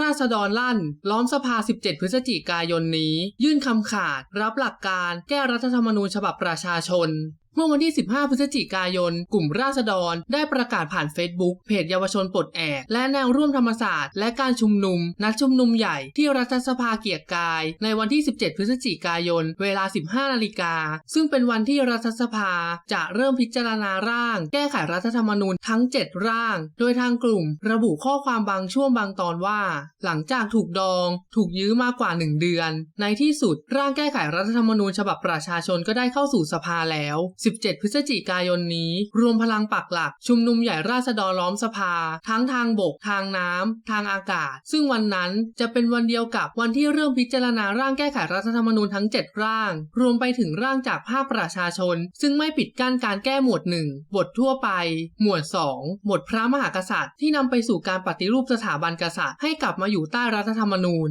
ราษฎรลั่น ล้อมสภา 17 พฤศจิกายนนี้ ยื่นคำขาด รับหลักการแก้รัฐธรรมนูญฉบับประชาชน เมื่อวันที่ 15 พฤศจิกายน กลุ่มราษฎร ได้ประกาศผ่าน Facebook เพจเยาวชนปลดแอกและแนวร่วมธรรมศาสตร์ และการชุมนุม นัดชุมนุมใหญ่ที่รัฐสภาเกียรติกาย ในวันที่ 17 พฤศจิกายน เวลา 15 นาฬิกา ซึ่งเป็นวันที่รัฐสภาจะเริ่มพิจารณาร่าง แก้ไขรัฐธรรมนูญทั้ง 7 ร่าง โดยทางกลุ่ม ระบุข้อความบางช่วงบางตอนว่า หลังจากถูกดอง ถูกยื้อมากว่า 1 เดือน ในที่สุดร่างแก้ไขรัฐธรรมนูญฉบับประชาชนก็ได้เข้าสู่สภาแล้ว17 พฤศจิกายนนี้ รวมพลังปักหลัก ชุมนุมใหญ่ราษฎรล้อมสภา ทั้งทางบก ทางน้ำ ทางอากาศ ซึ่งวันนั้นจะเป็นวันเดียวกับวันที่เริ่มพิจารณาร่างแก้ไขรัฐธรรมนูญทั้ง 7 ร่าง รวมไปถึงร่างจากภาคประชาชน ซึ่งไม่ปิดกั้นการแก้หมวด 1 บททั่วไป หมวด2บทพระมหากษัตริย์ที่นำไปสู่การปฏิรูปสถาบันกษัตริย์ให้กลับมาอยู่ใต้รัฐธรรมนูญ